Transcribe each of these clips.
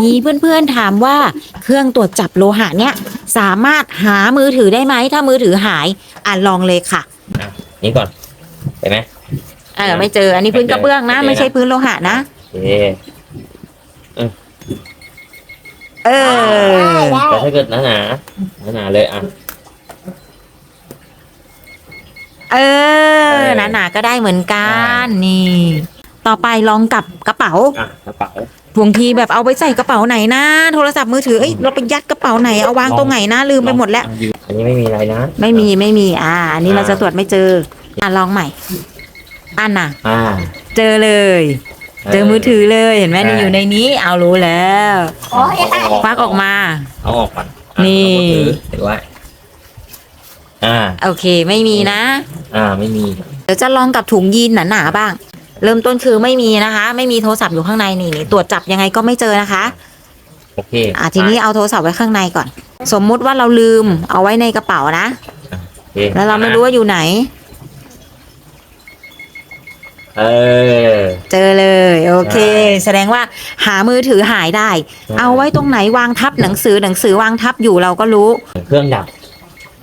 มีเพื่อนๆถามว่าเครื่องตรวจจับโลหะเนี่ยสามารถหามือถือได้ไหม ถ้ามือถือหายอะลองเลยค่ะอะนี่ก่อนเห็นไหม เออไม่เจออันนี้พื้นกระเบื้องนะ ไม่ไม่เจอใช่พื้นโลหะนะโอเคเออ แต่ถ้าเกิดหนาหนาหนาหนาๆเลยอะ เออหนาๆก็ได้เหมือนกันนี่ ต่อไปลองกับกระเป๋าอะกระเป๋า บางทีแบบเอาไปใส่กระเป๋าไหนนะ โทรศัพท์มือถือเอ้ยเราไปยัดกระเป๋าไหนเอาวางตรงไหนนะลืมไปหมดแล้ว อันนี้ไม่มีอะไรนะ ไม่มีไม่มี อ่า อันนี้เราจะตรวจไม่เจอ อะลองใหม่อันน่ะ อ่าเจอเลย เจอมือถือเลยเห็นไหมนี่อยู่ในนี้ เอารู้แล้วโอ้ยควักออกมา เอาออกก่อนอะนี่ เอามือถือถือไว้อ่า โอเค ไม่มีนะ อ่า ไม่มี เดี๋ยวจะลองกับถุงยีนหนาๆบ้าง เริ่มต้นคือไม่มีนะคะ ไม่มีโทรศัพท์อยู่ข้างในนี่นี่ตรวจจับยังไงก็ไม่เจอนะคะ โอเคอะทีนี้เอาโทรศัพท์ไว้ข้างในก่อน สมมุติว่าเราลืมเอาไว้ในกระเป๋านะ โอเคแล้วเราไม่รู้ว่าอยู่ไหน เออ เจอเลย โอเค แสดงว่าหามือถือหายได้ เอาไว้ตรงไหนวางทับหนังสือหนังสือวางทับอยู่เราก็รู้ เครื่องดับ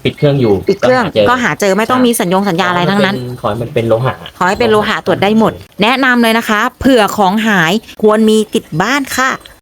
ปิดเครื่องอยู่ปิดเครื่องหาจก็หาเจอไม่ต้องมีสัญญงสัญญาอะไรทั้งนั้น ขอให้มันเป็นโลหะ ขอให้เป็นโลหะตรวจได้หมด แนะนำเลยนะคะ เผื่อของหายควรมีติดบ้านค่ะ